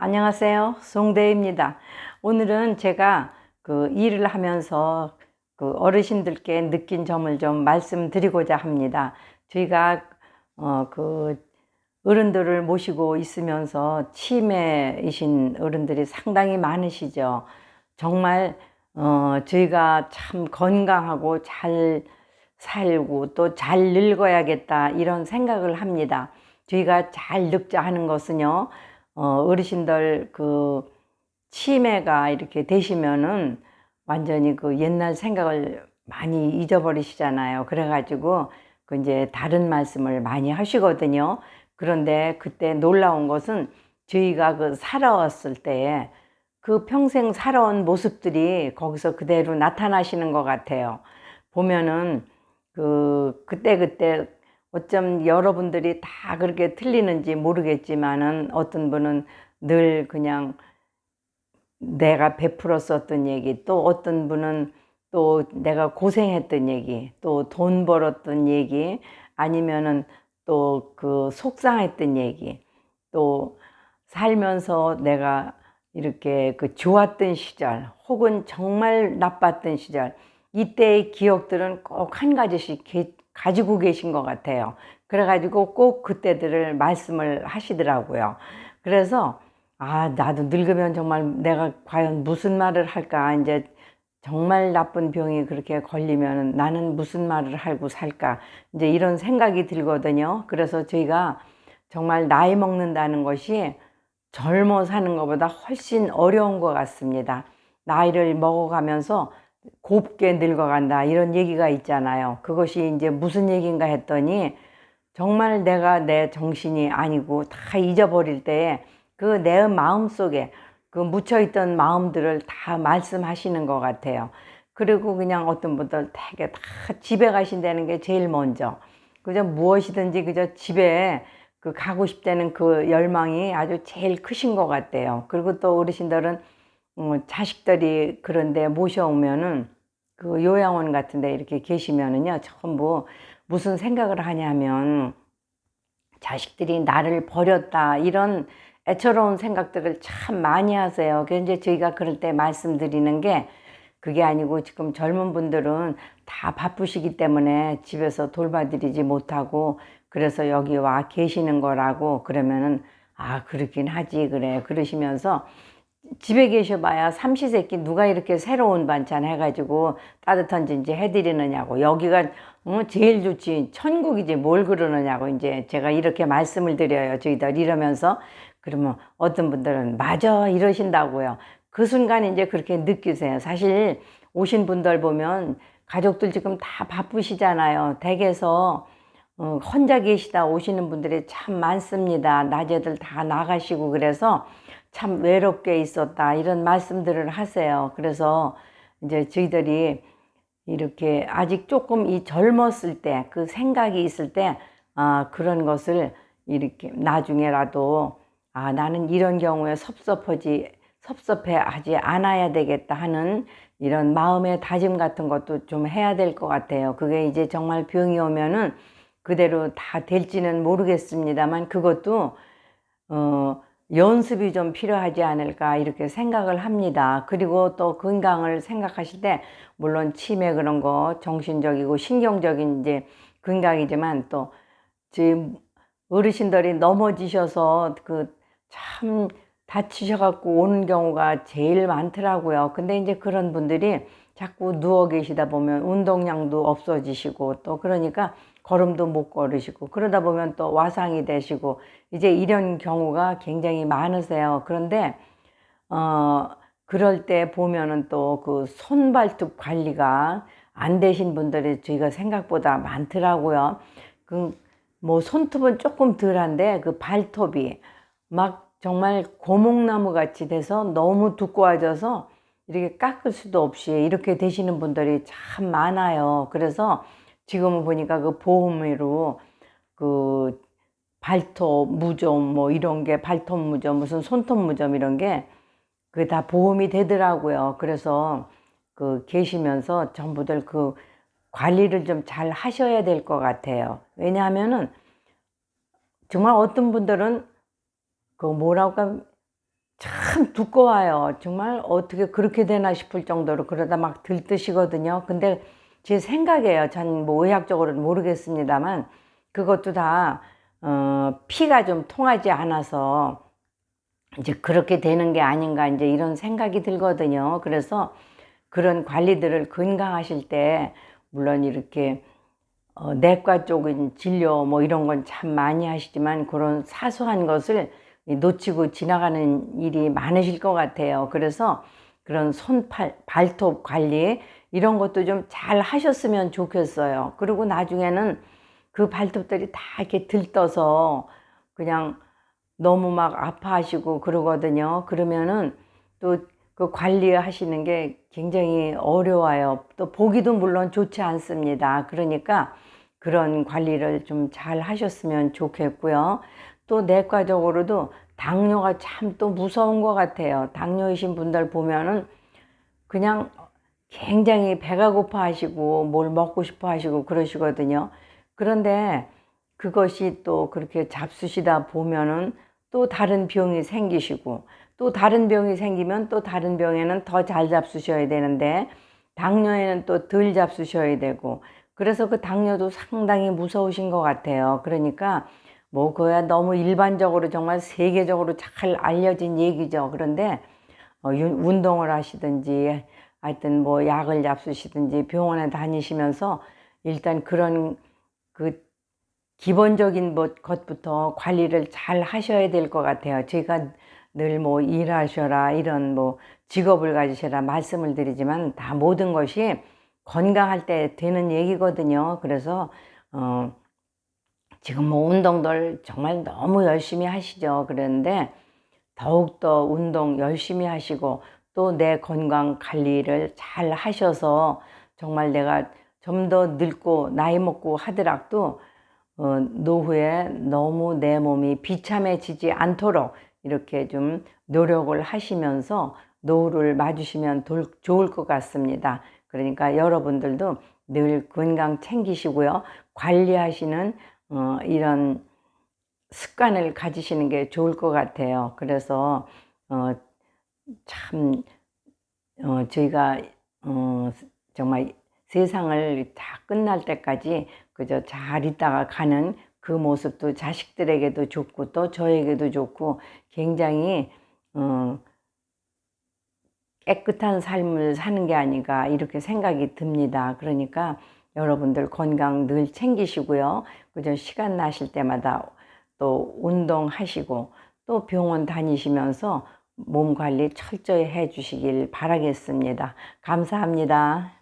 안녕하세요. 송대입니다. 오늘은 제가 그 일을 하면서 그 어르신들께 느낀 점을 좀 말씀드리고자 합니다. 저희가 어 그 어른들을 모시고 있으면서 치매이신 어른들이 상당히 많으시죠. 정말 어 저희가 참 건강하고 잘 살고 또 잘 늙어야겠다 이런 생각을 합니다. 저희가 잘 늙자 하는 것은요. 어, 어르신들 그 치매가 이렇게 되시면은 완전히 그 옛날 생각을 많이 잊어버리시잖아요. 그래가지고 그 이제 다른 말씀을 많이 하시거든요. 그런데 그때 놀라운 것은 저희가 그 살아왔을 때에 그 평생 살아온 모습들이 거기서 그대로 나타나시는 것 같아요. 보면은 그 그때 그때 어쩜 여러분들이 다 그렇게 틀리는지 모르겠지만은 어떤 분은 늘 그냥 내가 베풀었었던 얘기 또 어떤 분은 또 내가 고생했던 얘기 또 돈 벌었던 얘기 아니면은 또 그 속상했던 얘기 또 살면서 내가 이렇게 그 좋았던 시절 혹은 정말 나빴던 시절 이때의 기억들은 꼭 한 가지씩 가지고 계신 것 같아요. 그래가지고 꼭 그때들을 말씀을 하시더라고요. 그래서 아, 나도 늙으면 정말 내가 과연 무슨 말을 할까? 이제 정말 나쁜 병이 그렇게 걸리면 나는 무슨 말을 하고 살까? 이제 이런 생각이 들거든요. 그래서 저희가 정말 나이 먹는다는 것이 젊어 사는 것보다 훨씬 어려운 것 같습니다. 나이를 먹어가면서 곱게 늙어간다 이런 얘기가 있잖아요. 그것이 이제 무슨 얘기인가 했더니 정말 내가 내 정신이 아니고 다 잊어버릴 때에 그 내 마음 속에 그 묻혀있던 마음들을 다 말씀하시는 것 같아요. 그리고 그냥 어떤 분들 되게 다 집에 가신다는 게 제일 먼저. 그저 무엇이든지 그저 집에 그 가고 싶다는 그 열망이 아주 제일 크신 것 같아요. 그리고 또 어르신들은 어, 자식들이 그런데 모셔오면은 그 요양원 같은데 이렇게 계시면은요 전부 무슨 생각을 하냐면 자식들이 나를 버렸다 이런 애처로운 생각들을 참 많이 하세요. 이제 저희가 그럴 때 말씀드리는 게 그게 아니고 지금 젊은 분들은 다 바쁘시기 때문에 집에서 돌봐드리지 못하고 그래서 여기 와 계시는 거라고 그러면은 아 그렇긴 하지 그래 그러시면서 집에 계셔봐야 삼시세끼 누가 이렇게 새로운 반찬 해가지고 따뜻한 진지 해드리느냐고. 여기가 어, 제일 좋지. 천국이지 뭘 그러느냐고 이제 제가 이렇게 말씀을 드려요. 저희들 이러면서. 그러면 어떤 분들은 맞아 이러신다고요. 그 순간 이제 그렇게 느끼세요. 사실 오신 분들 보면 가족들 지금 다 바쁘시잖아요. 댁에서 어, 혼자 계시다 오시는 분들이 참 많습니다. 낮에들 다 나가시고 그래서 참 외롭게 있었다 이런 말씀들을 하세요. 그래서 이제 저희들이 이렇게 아직 조금 이 젊었을 때 그 생각이 있을 때 아, 그런 것을 이렇게 나중에라도 아, 나는 이런 경우에 섭섭하지 섭섭해 하지 않아야 되겠다 하는 이런 마음의 다짐 같은 것도 좀 해야 될 것 같아요. 그게 이제 정말 병이 오면은 그대로 다 될지는 모르겠습니다만 그것도 어 연습이 좀 필요하지 않을까 이렇게 생각을 합니다. 그리고 또 건강을 생각하실 때 물론 치매 그런 거 정신적이고 신경적인 이제 건강이지만 또 지금 어르신들이 넘어지셔서 그 참 다치셔갖고 오는 경우가 제일 많더라고요. 근데 이제 그런 분들이 자꾸 누워 계시다 보면 운동량도 없어지시고 또 그러니까 걸음도 못 걸으시고 그러다 보면 또 와상이 되시고 이제 이런 경우가 굉장히 많으세요. 그런데 어 그럴 때 보면은 또 그 손발톱 관리가 안 되신 분들이 저희가 생각보다 많더라고요. 그 뭐 손톱은 조금 덜한데 그 발톱이 막 정말 고목나무 같이 돼서 너무 두꺼워져서 이렇게 깎을 수도 없이 이렇게 되시는 분들이 참 많아요. 그래서 지금은 보니까 그 보험으로 그 발톱 무좀 뭐 이런 게 발톱 무좀 무슨 손톱 무좀 이런 게그다 보험이 되더라고요. 그래서 그 계시면서 전부들 그 관리를 좀 잘 하셔야 될 것 같아요. 왜냐하면은 정말 어떤 분들은 그 뭐라고 참 두꺼워요. 정말 어떻게 그렇게 되나 싶을 정도로 그러다 막 들뜨시거든요. 근데 제 생각이에요. 전 뭐 의학적으로는 모르겠습니다만 그것도 다 어, 피가 좀 통하지 않아서 이제 그렇게 되는 게 아닌가 이제 이런 생각이 들거든요. 그래서 그런 관리들을 건강하실 때 물론 이렇게 어, 내과 쪽인 진료 뭐 이런 건 참 많이 하시지만 그런 사소한 것을 놓치고 지나가는 일이 많으실 것 같아요. 그래서 그런 손팔 발톱 관리 이런 것도 좀 잘 하셨으면 좋겠어요. 그리고 나중에는 그 발톱들이 다 이렇게 들떠서 그냥 너무 막 아파하시고 그러거든요. 그러면은 또 그 관리하시는 게 굉장히 어려워요. 또 보기도 물론 좋지 않습니다. 그러니까 그런 관리를 좀 잘 하셨으면 좋겠고요. 또 내과적으로도 당뇨가 참 또 무서운 것 같아요. 당뇨이신 분들 보면은 그냥 굉장히 배가 고파 하시고 뭘 먹고 싶어 하시고 그러시거든요. 그런데 그것이 또 그렇게 잡수시다 보면은 또 다른 병이 생기시고 또 다른 병이 생기면 또 다른 병에는 더 잘 잡수셔야 되는데 당뇨에는 또 덜 잡수셔야 되고 그래서 그 당뇨도 상당히 무서우신 것 같아요. 그러니까 뭐 그야 너무 일반적으로 정말 세계적으로 잘 알려진 얘기죠. 그런데 어, 윤- 운동을 하시든지 하여튼 뭐 약을 잡수시든지 병원에 다니시면서 일단 그런 그 기본적인 뭐 것부터 관리를 잘 하셔야 될 것 같아요. 제가 늘 뭐 일하셔라 이런 뭐 직업을 가지셔라 말씀을 드리지만 다 모든 것이 건강할 때 되는 얘기거든요. 그래서 어 지금 뭐 운동들 정말 너무 열심히 하시죠. 그런데 더욱더 운동 열심히 하시고 또 내 건강 관리를 잘 하셔서 정말 내가 좀 더 늙고 나이 먹고 하더라도 어, 노후에 너무 내 몸이 비참해지지 않도록 이렇게 좀 노력을 하시면서 노후를 맞으시면 돌- 좋을 것 같습니다. 그러니까 여러분들도 늘 건강 챙기시고요. 관리하시는 어, 이런 습관을 가지시는 게 좋을 것 같아요. 그래서 어, 참 어, 저희가 어, 정말 세상을 다 끝날 때까지 그저 잘 있다가 가는 그 모습도 자식들에게도 좋고 또 저에게도 좋고 굉장히 어, 깨끗한 삶을 사는 게 아닌가 이렇게 생각이 듭니다. 그러니까 여러분들 건강 늘 챙기시고요. 그저 시간 나실 때마다 또 운동하시고 또 병원 다니시면서 몸 관리 철저히 해 주시길 바라겠습니다. 감사합니다.